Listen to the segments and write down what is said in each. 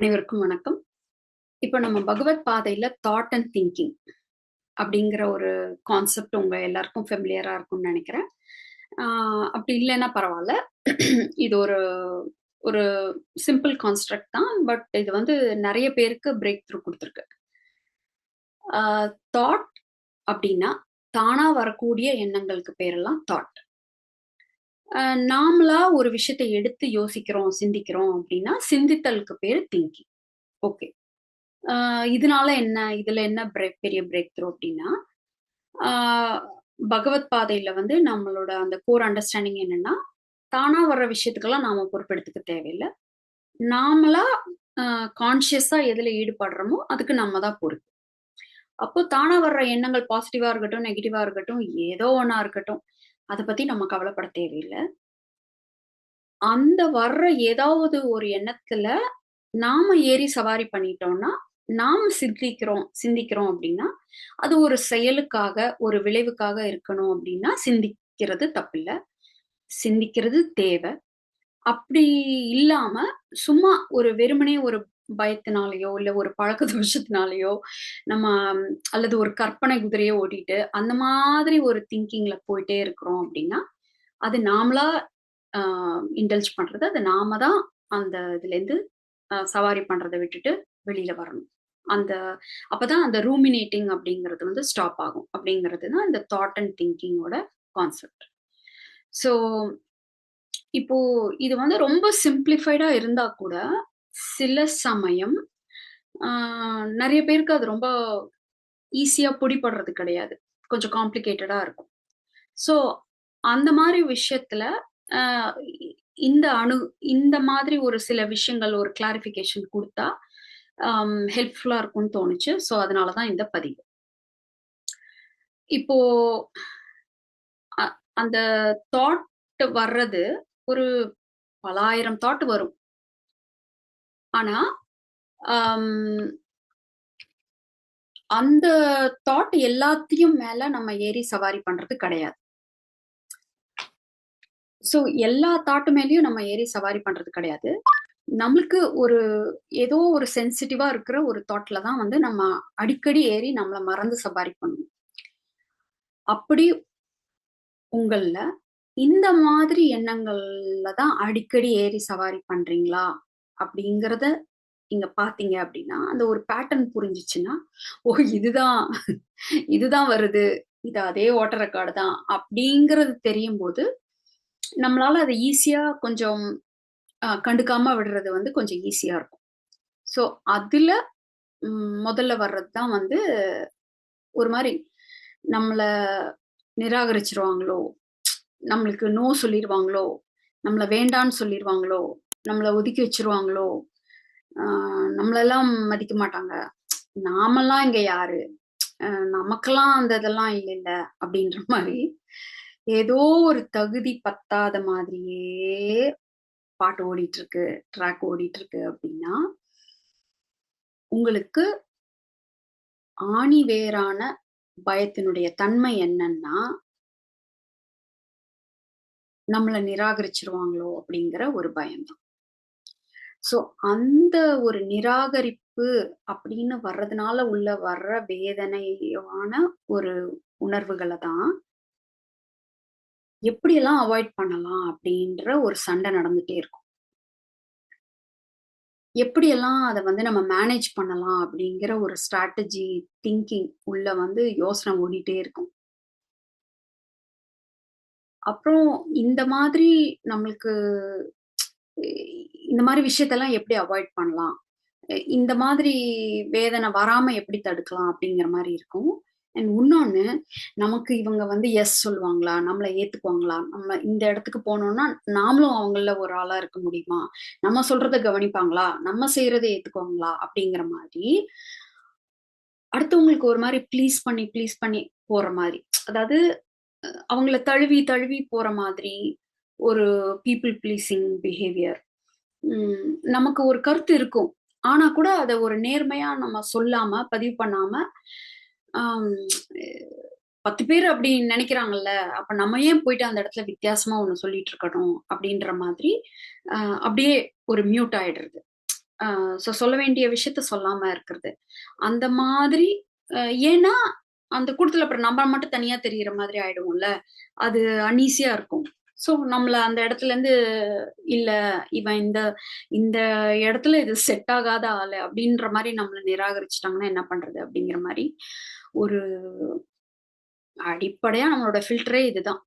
அனைவருக்கும் வணக்கம். இப்போ நம்ம பகவத் பாதையில தாட் அண்ட் திங்கிங் அப்படிங்கிற ஒரு கான்செப்ட் உங்க எல்லாருக்கும் ஃபெமிலியரா இருக்கும்னு நினைக்கிறேன். ஆஹ் அப்படி இல்லைன்னா பரவாயில்ல. இது ஒரு ஒரு சிம்பிள் கான்ஸ்ட்ரக்ட் தான். பட் இது வந்து நிறைய பேருக்கு பிரேக் த்ரூ கொடுத்துருக்கு தாட் அப்படின்னா தானா வரக்கூடிய எண்ணங்களுக்கு பேரெல்லாம் தாட் நாமளா ஒரு விஷயத்தை எடுத்து யோசிக்கிறோம் சிந்திக்கிறோம் அப்படின்னா சிந்தித்தலுக்கு பேர் திங்கிங் ஓகே இதனால என்ன? இதுல என்ன பிரேக் பெரிய பிரேக் த்ரூ அப்படின்னா பகவத் பாதையில வந்து நம்மளோட அந்த கோர் அண்டர்ஸ்டாண்டிங் என்னன்னா தானா வர்ற விஷயத்துக்கெல்லாம் நாம பொறுப்பெடுத்துக்க தேவையில்லை. நாமளா கான்சியஸா எதுல ஈடுபடுறோமோ அதுக்கு நம்ம தான் பொறுப்பு. அப்போ தானா வர்ற எண்ணங்கள் பாசிட்டிவா இருக்கட்டும் நெகட்டிவா இருக்கட்டும் ஏதோ ஒன்னா இருக்கட்டும். அதை பத்தி நம்ம கவலைப்பட தேவையில்லை. அந்த வர்ற ஏதாவது ஒரு எண்ணத்துல நாம ஏறி சவாரி பண்ணிட்டோம்னா நாம சிந்திக்கிறோம் சிந்திக்கிறோம் அப்படின்னா அது ஒரு செயலுக்காக ஒரு விளைவுக்காக இருக்கணும் அப்படின்னா சிந்திக்கிறது தப்பில்லை. சிந்திக்கிறது தேவை. அப்படி இல்லாம சும்மா ஒரு வெறுமனே ஒரு பயத்தினாலேயோ இல்லை ஒரு பழக்க தோஷத்தினாலேயோ நம்ம அல்லது ஒரு கற்பனை குதிரையை ஓட்டிட்டு அந்த மாதிரி ஒரு திங்கிங்ல போயிட்டே இருக்கிறோம் அப்படின்னா அது நாமளா இன்டல்ஜ் பண்றது அது நாம தான் அந்த இதுலேருந்து சவாரி பண்றதை விட்டுட்டு வெளியில வரணும். அந்த அப்பதான் அந்த ரூமினேட்டிங் அப்படிங்கிறது வந்து ஸ்டாப் ஆகும். அப்படிங்கிறது தான் இந்த தாட் அண்ட் திங்கிங்கோட கான்செப்ட் ஸோ இப்போ இது வந்து ரொம்ப சிம்பிளிஃபைடா இருந்தா கூட சில சமயம் நிறைய பேருக்கு அது ரொம்ப ஈஸியா பிடிப்படுறது கிடையாது. கொஞ்சம் காம்ப்ளிகேட்டடா இருக்கும். ஸோ அந்த மாதிரி விஷயத்துல இந்த அணு இந்த மாதிரி ஒரு சில விஷயங்கள் ஒரு கிளாரிஃபிகேஷன் கொடுத்தா ஹெல்ப்ஃபுல்லா இருக்கும்னு தோணுச்சு. ஸோ அதனால தான் இந்த பதிவு. இப்போ அந்த தாட் வர்றது ஒரு பலாயிரம் தாட் வரும். ஆனா அந்த தாட் எல்லாத்தையும் மேல நம்ம ஏறி சவாரி பண்றது கிடையாது. ஸோ எல்லா தாட்டு மேலேயும் நம்ம ஏறி சவாரி பண்றது கிடையாது. நம்மளுக்கு ஒரு ஏதோ ஒரு சென்சிட்டிவா இருக்கிற ஒரு தாட்ல தான் வந்து நம்ம அடிக்கடி ஏறி நம்மளை மறந்து சவாரி பண்ணணும். அப்படி உங்கள இந்த மாதிரி எண்ணங்கள்ல தான் அடிக்கடி ஏறி சவாரி பண்றீங்களா? அப்படிங்கிறத இங்க பாத்தீங்க அப்படின்னா அந்த ஒரு பேட்டர்ன் புரிஞ்சிச்சுன்னா ஓ இதுதான் இதுதான் வருது. இது அதே ஓட்டர் ரெக்கார்டு தான் அப்படிங்கிறது தெரியும் போது நம்மளால அதை ஈஸியா கொஞ்சம் கண்டுக்காம விடுறது வந்து கொஞ்சம் ஈஸியா இருக்கும். ஸோ அதுல முதல்ல வர்றது தான் வந்து ஒரு மாதிரி நம்மள நிராகரிச்சிருவாங்களோ நம்மளுக்கு நோ சொல்லிடுவாங்களோ நம்மள வேண்டான்னு சொல்லிடுவாங்களோ நம்மளை ஒதுக்கி வச்சிருவாங்களோ? நம்மளெல்லாம் மதிக்க மாட்டாங்க. நாமெல்லாம் இங்க யாரு? நமக்கெல்லாம் அந்த இதெல்லாம் இல்லை இல்ல அப்படின்ற மாதிரி ஏதோ ஒரு தகுதி பத்தாத மாதிரியே பாட்டு ஓடிட்டு இருக்கு ட்ராக் ஓடிட்டு இருக்கு அப்படின்னா உங்களுக்கு ஆணி வேறான பயத்தினுடைய தன்மை என்னன்னா நம்மளை நிராகரிச்சிருவாங்களோ அப்படிங்கிற ஒரு பயம்தான். ஸோ அந்த ஒரு நிராகரிப்பு அப்படின்னு வர்றதுனால உள்ள வர்ற வேதனையான ஒரு உணர்வுகளை தான் எப்படியெல்லாம் அவாய்ட் பண்ணலாம் அப்படின்ற ஒரு சண்டை நடந்துட்டே இருக்கும். எப்படியெல்லாம் அதை வந்து நம்ம மேனேஜ் பண்ணலாம் அப்படிங்கிற ஒரு ஸ்ட்ராட்டஜி திங்கிங் உள்ள வந்து யோசனை ஓடிட்டே இருக்கும். அப்புறம் இந்த மாதிரி நம்மளுக்கு இந்த மாதிரி விஷயத்தெல்லாம் எப்படி அவாய்ட் பண்ணலாம்? இந்த மாதிரி வேதனை வராம எப்படி தடுக்கலாம் அப்படிங்கிற மாதிரி இருக்கும். அண்ட் இன்னொன்னு நமக்கு இவங்க வந்து எஸ் சொல்லுவாங்களா? நம்மளை ஏத்துக்குவாங்களா? நம்ம இந்த இடத்துக்கு போனோம்னா நாமளும் அவங்கள ஒரு ஆளா இருக்க முடியுமா? நம்ம சொல்றத கவனிப்பாங்களா? நம்ம செய்யறத ஏத்துக்குவாங்களா? அப்படிங்கிற மாதிரி அடுத்தவங்களுக்கு ஒரு மாதிரி ப்ளீஸ் பண்ணி ப்ளீஸ் பண்ணி போற மாதிரி. அதாவது அவங்கள தழுவி தழுவி போற மாதிரி ஒரு பீப்புள் ப்ளீஸிங் பிஹேவியர் நமக்கு ஒரு கருத்து இருக்கும். ஆனா கூட அதை ஒரு நேர்மையா நம்ம சொல்லாம பதிவு பண்ணாம பத்து பேர் அப்படி நினைக்கிறாங்கல்ல அப்ப நம்ம ஏன் போயிட்டு அந்த இடத்துல வித்தியாசமா ஒண்ணு சொல்லிட்டு இருக்கணும் அப்படின்ற மாதிரி அப்படியே ஒரு மியூட் ஆயிடுறது. ஸோ சொல்ல வேண்டிய விஷயத்த சொல்லாம இருக்கிறது. அந்த மாதிரி ஏன்னா அந்த கூட்டத்துல அப்புறம் நம்ம மட்டும் தனியா தெரியிற மாதிரி ஆயிடுவோம்ல அது அன்ஈஸியா இருக்கும். ஸோ நம்மள அந்த இடத்துல இருந்து இல்ல இவன் இந்த இந்த இடத்துல இது செட் ஆகாத ஆளு அப்படின்ற மாதிரி நம்மளை நிராகரிச்சிட்டாங்கன்னா என்ன பண்றது அப்படிங்கிற மாதிரி ஒரு அடிப்படையா நம்மளோட ஃபில்டரே இதுதான்.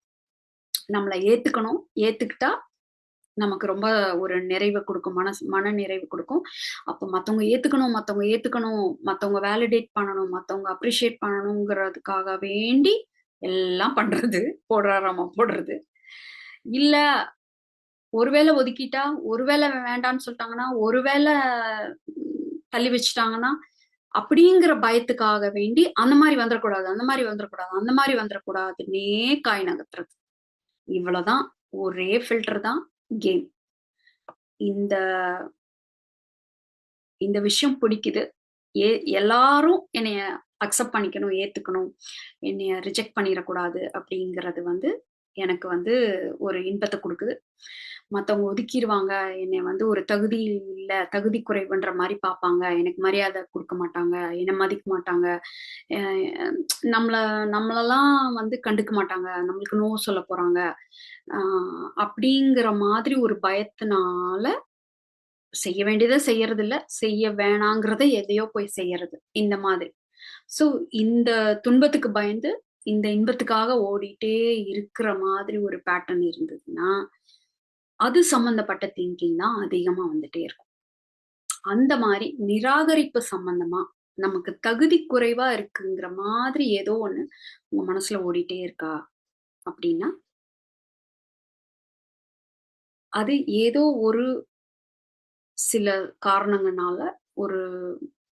நம்மளை ஏத்துக்கணும். ஏத்துக்கிட்டா நமக்கு ரொம்ப ஒரு நிறைவை கொடுக்கும். மனசு மன நிறைவு கொடுக்கும். அப்போ மற்றவங்க ஏத்துக்கணும் மற்றவங்க ஏத்துக்கணும் மற்றவங்க வேலிடேட் பண்ணணும் மற்றவங்க அப்ரிஷியேட் பண்ணணுங்கிறதுக்காக வேண்டி எல்லாம் பண்றது போடுறாராமா போடுறது. இல்ல ஒருவேளை ஒதுக்கிட்டா ஒருவேளை வேண்டாம்னு சொல்லிட்டாங்கன்னா ஒருவேளை தள்ளி வச்சுட்டாங்கன்னா அப்படிங்கிற பயத்துக்காக வேண்டி அந்த மாதிரி வந்துடக்கூடாது அந்த மாதிரி வந்துடக்கூடாது அந்த மாதிரி வந்துடக்கூடாதுன்னே காய் நகர்த்துறது. இவ்வளவுதான். ஒரே ஃபில்டர் தான் கேம் இந்த இந்த விஷயம் பிடிக்குது. ஏ எல்லாரும் என்னைய அக்செப்ட் பண்ணிக்கணும் ஏத்துக்கணும். என்னைய ரிஜெக்ட் பண்ணிடக்கூடாது அப்படிங்கிறது வந்து எனக்கு வந்து ஒரு இன்பத்தை கொடுக்குது. மத்தவங்க ஒதுக்கிடுவாங்க என்னை வந்து ஒரு தகுதி இல்ல தகுதி குறைவுன்ற மாதிரி பார்ப்பாங்க எனக்கு மரியாதை கொடுக்க மாட்டாங்க. என்னை மதிக்க மாட்டாங்க. அஹ் நம்மள நம்மளெல்லாம் வந்து கண்டுக்க மாட்டாங்க. நம்மளுக்கு நோ சொல்ல போறாங்க. அப்படிங்கிற மாதிரி ஒரு பயத்தினால செய்ய வேண்டியதை செய்யறது இல்ல செய்ய வேணாங்கிறத எதையோ போய் செய்யறது. இந்த மாதிரி. சோ இந்த துன்பத்துக்கு பயந்து இந்த இன்பத்துக்காக ஓடிட்டே இருக்கிற மாதிரி ஒரு பேட்டர்ன் இருந்ததுன்னா அது சம்பந்தப்பட்ட திங்கிங் தான் அதிகமா வந்துட்டே இருக்கும். அந்த மாதிரி நிராகரிப்பு சம்பந்தமா நமக்கு தகுதி குறைவா இருக்குங்கிற மாதிரி ஏதோ ஒண்ணு உங்க மனசுல ஓடிட்டே இருக்கா அப்படின்னா அது ஏதோ ஒரு சில காரணங்கனால ஒரு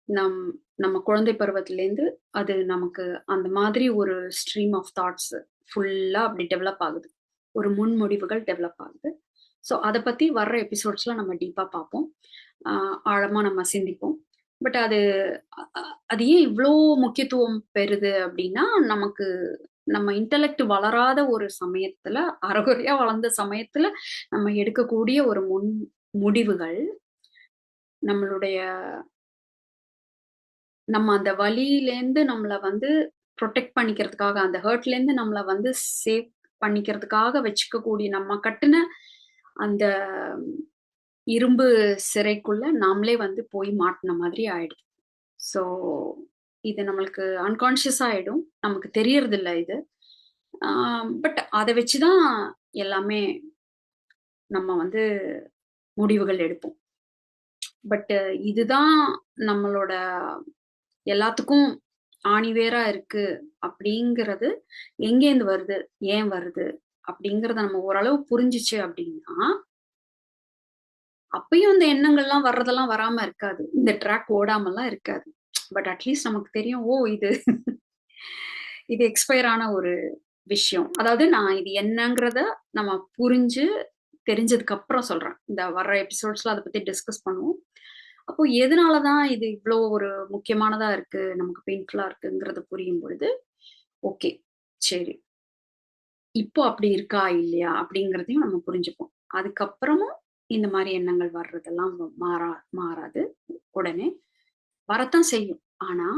நம் நம்ம குழந்தை பருவத்திலேருந்து அது நமக்கு அந்த மாதிரி ஒரு ஸ்ட்ரீம் ஆஃப் தாட்ஸ் ஃபுல்லா அப்படி டெவலப் ஆகுது. ஒரு முன்மொழிவுகள் டெவலப் ஆகுது. ஸோ அதை பத்தி வர்ற எபிசோட்ஸ்ல நம்ம டீப்பா பார்ப்போம் ஆழமாக ஆழமா நம்ம சிந்திப்போம். பட் அது அது ஏன் இவ்வளோ முக்கியத்துவம் பெறுது அப்படின்னா நமக்கு நம்ம இன்டலெக்ட் வளராத ஒரு சமயத்துல அறகுறையா வளர்ந்த சமயத்துல நம்ம எடுக்கக்கூடிய ஒரு முன் முடிவுகள் நம்மளுடைய நம்ம அந்த வழியிலேருந்து நம்மளை வந்து ப்ரொடெக்ட் பண்ணிக்கிறதுக்காக அந்த ஹர்ட்லேருந்து நம்மளை வந்து சேவ் பண்ணிக்கிறதுக்காக வச்சுக்கக்கூடிய நம்ம கட்டின அந்த இரும்பு சிறைக்குள்ள நாமளே வந்து போய் மாட்டின மாதிரி ஆயிடுது ஸோ இது நம்மளுக்கு அன்கான்ஷியஸ் ஆகிடும் நமக்கு தெரியறதில்ல இது. பட் அதை வச்சு தான் எல்லாமே நம்ம வந்து முடிவுகள் எடுப்போம். பட் இதுதான் நம்மளோட எல்லாத்துக்கும் ஆணிவேரா இருக்கு அப்படிங்கிறது எங்கேருந்து வருது? ஏன் வருது? அப்படிங்கறத நம்ம ஓரளவு புரிஞ்சுச்சு அப்படின்னா அப்பயும் இந்த எண்ணங்கள்லாம் வர்றதெல்லாம் வராம இருக்காது. இந்த ட்ராக் ஓடாமலாம் இருக்காது. பட் அட்லீஸ்ட் நமக்கு தெரியும் ஓ இது இது எக்ஸ்பயர் ஆன ஒரு விஷயம். அதாவது நான் இது என்னங்கிறத நம்ம புரிஞ்சு தெரிஞ்சதுக்கு அப்புறம் சொல்றேன். இந்த வர்ற எபிசோட்ஸ்ல அதை பத்தி டிஸ்கஸ் பண்ணுவோம். அப்போ எதனாலதான் இது இவ்வளோ ஒரு முக்கியமானதா இருக்கு நமக்கு பெயின்ஃபுல்லா இருக்குங்கிறத புரியும் பொழுது ஓகே சரி. இப்போ அப்படி இருக்கா இல்லையா அப்படிங்கிறதையும் நம்ம புரிஞ்சுப்போம். அதுக்கப்புறமும் இந்த மாதிரி எண்ணங்கள் வர்றதெல்லாம் மாறா மாறாது. உடனே வரத்தான் செய்யும். ஆனா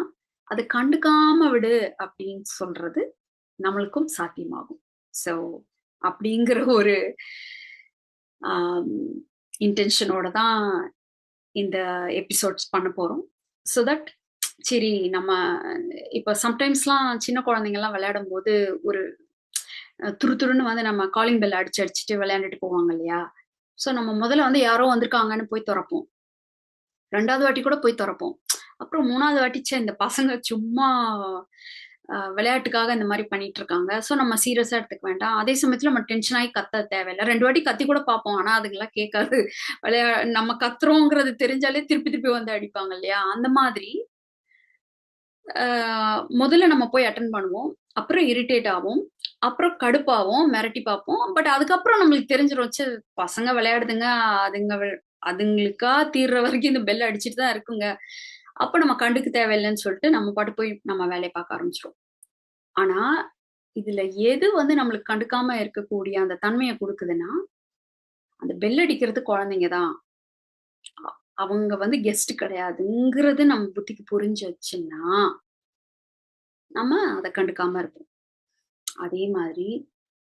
அது கண்டுக்காம விடு அப்படின்னு சொல்றது நம்மளுக்கும் சாத்தியமாகும். ஸோ அப்படிங்கிற ஒரு இன்டென்ஷனோட தான் இந்த எபிசோட்ஸ் பண்ண போறோம். ஸோ தட் சரி நம்ம இப்போ சம்டைம்ஸ்லாம் சின்ன குழந்தைங்கலாம் விளையாடும் போது ஒரு துரு துருன்னு வந்து நம்ம காலிங் பெல் அடிச்சு அடிச்சுட்டு விளையாண்டுட்டு போவாங்க இல்லையா? ஸோ நம்ம முதல்ல வந்து யாரோ வந்திருக்காங்கன்னு போய் திறப்போம். ரெண்டாவது வாட்டி கூட போய் திறப்போம். அப்புறம் மூணாவது வாட்டிச்சே இந்த பசங்க சும்மா விளையாட்டுக்காக இந்த மாதிரி பண்ணிட்டு இருக்காங்க ஸோ நம்ம சீரியஸா எடுத்துக்க வேண்டாம். அதே சமயத்துல நம்ம டென்ஷன் ஆகி கத்த தேவையில்லை. ரெண்டு வாட்டி கத்தி கூட பார்ப்போம். ஆனா அதுங்கெல்லாம் கேட்காது. விளையா நம்ம கத்துறோங்கிறது தெரிஞ்சாலே திருப்பி திருப்பி வந்து அடிப்பாங்க இல்லையா? அந்த மாதிரி ஆஹ் முதல்ல நம்ம போய் அட்டன் பண்ணுவோம். அப்புறம் இரிட்டேட் ஆகும் அப்புறம் கடுப்பாவும். மிரட்டி பார்ப்போம். பட் அதுக்கப்புறம் நம்மளுக்கு தெரிஞ்சிரும். ச்சே பசங்க விளையாடுதுங்க. அதுங்க அதுங்களுக்கா தீர்ற வரைக்கும் இந்த பெல் அடிச்சுட்டு தான் இருக்குங்க. அப்ப நம்ம கண்டுக்க தேவையில்லைன்னு சொல்லிட்டு நம்ம பாட்டு போய் நம்ம வேலையை பார்க்க ஆரம்பிச்சிடும் ஆனா இதுல எது வந்து நம்மளுக்கு கண்டுக்காம இருக்கக்கூடிய அந்த தன்மையை கொடுக்குதுன்னா அந்த பெல் அடிக்கிறது குழந்தைங்க தான். அவங்க வந்து கெஸ்ட் கிடையாதுங்கிறது நம்ம புத்திக்கு புரிஞ்சுச்சுன்னா நம்ம அதை கண்டுக்காம இருப்போம். அதே மாதிரி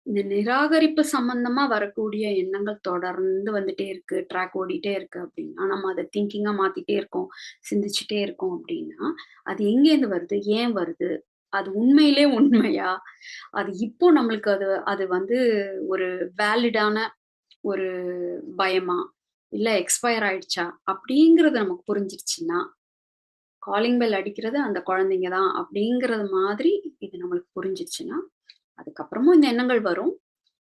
இந்த நிராகரிப்பு சம்பந்தமா வரக்கூடிய எண்ணங்கள் தொடர்ந்து வந்துட்டே இருக்கு ட்ராக் ஓடிட்டே இருக்கு அப்படின்னா. நம்ம அதை திங்கிங்கா மாத்திட்டே இருக்கோம் சிந்திச்சுட்டே இருக்கோம் அப்படின்னா அது எங்கேருந்து வருது? ஏன் வருது? அது உண்மையிலே உண்மையா? அது இப்போ நம்மளுக்கு அது அது வந்து ஒரு வேலிடான ஒரு பயமா? இல்ல எக்ஸ்பயர் ஆயிடுச்சா? அப்படிங்கறது நமக்கு புரிஞ்சிருச்சுன்னா காலிங் பெல் அடிக்கிறது அந்த குழந்தைங்க தான் அப்படிங்கறது மாதிரி இது நம்மளுக்கு புரிஞ்சிருச்சுன்னா அதுக்கப்புறமும் இந்த எண்ணங்கள் வரும்.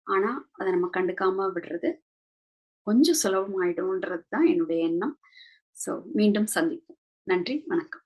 ஆனா அதை நம்ம கண்டுக்காம விடுறது கொஞ்சம் சுலபமாயிடும்ன்றது தான் என்னுடைய எண்ணம். ஸோ மீண்டும் சந்திப்போம். நன்றி வணக்கம்.